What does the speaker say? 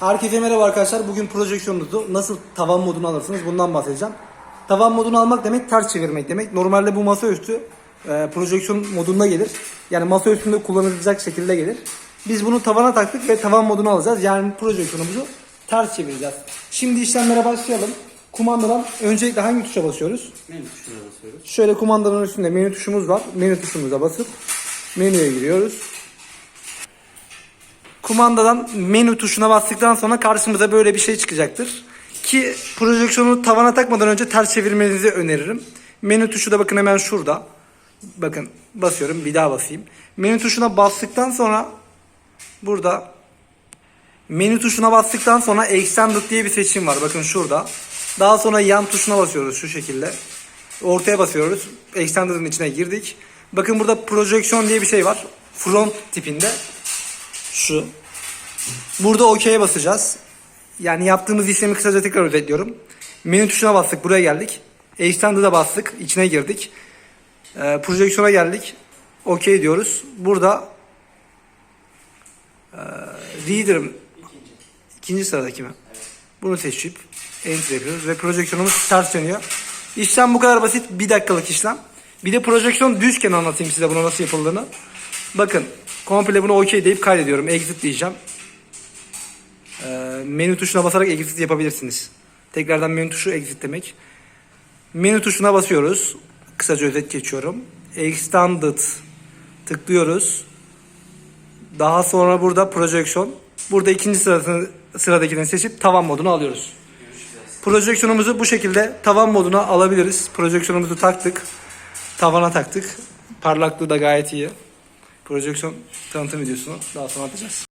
Herkese merhaba arkadaşlar. Bugün projeksiyonunuzu nasıl tavan modunu alırsınız bundan bahsedeceğim. Tavan modunu almak demek ters çevirmek demek. Normalde bu masaüstü e, projeksiyon modunda gelir. Yani masa üstünde kullanılacak şekilde gelir. Biz bunu tavana taktık ve tavan modunu alacağız. Yani projeksiyonumuzu ters çevireceğiz. Şimdi işlemlere başlayalım. Kumandadan öncelikle hangi tuşa basıyoruz? Menü tuşuna basıyoruz. Şöyle kumandanın üstünde menü tuşumuz var. Menü tuşumuza basıp menüye giriyoruz. Kumandadan menü tuşuna bastıktan sonra karşımıza böyle bir şey çıkacaktır. Ki projeksiyonu tavana takmadan önce ters çevirmenizi öneririm. Menü tuşu da bakın hemen şurada. Bakın basıyorum bir daha basayım. Menü tuşuna bastıktan sonra burada menü tuşuna bastıktan sonra extended diye bir seçim var. Bakın şurada. Daha sonra yan tuşuna basıyoruz şu şekilde. Ortaya basıyoruz. Extended'ın içine girdik. Bakın burada projeksiyon diye bir şey var. Front tipinde. Şu. Burada OK'ye basacağız. Yani yaptığımız işlemi kısaca tekrar özetliyorum. Menü tuşuna bastık. Buraya geldik. Extended'a bastık. içine girdik. Ee, projeksiyona geldik. OK diyoruz. Burada e, Reader'ım ikinci sıradaki mi? Bunu seçip enter yapıyoruz ve projeksiyonumuz ters dönüyor. İşlem bu kadar basit. Bir dakikalık işlem. Bir de projeksiyon düzken anlatayım size bunu nasıl yapıldığını. Bakın komple bunu OK deyip kaydediyorum. Exit diyeceğim. Ee, menü tuşuna basarak exit yapabilirsiniz. Tekrardan menü tuşu exit demek. Menü tuşuna basıyoruz. Kısaca özet geçiyorum. Extended tıklıyoruz. Daha sonra burada projection. Burada ikinci sırasını, sıradakini seçip tavan modunu alıyoruz. Projeksiyonumuzu bu şekilde tavan moduna alabiliriz. Projeksiyonumuzu taktık. Tavana taktık. Parlaklığı da gayet iyi. Projeksiyon tanıtım videosunu daha sonra atacağız.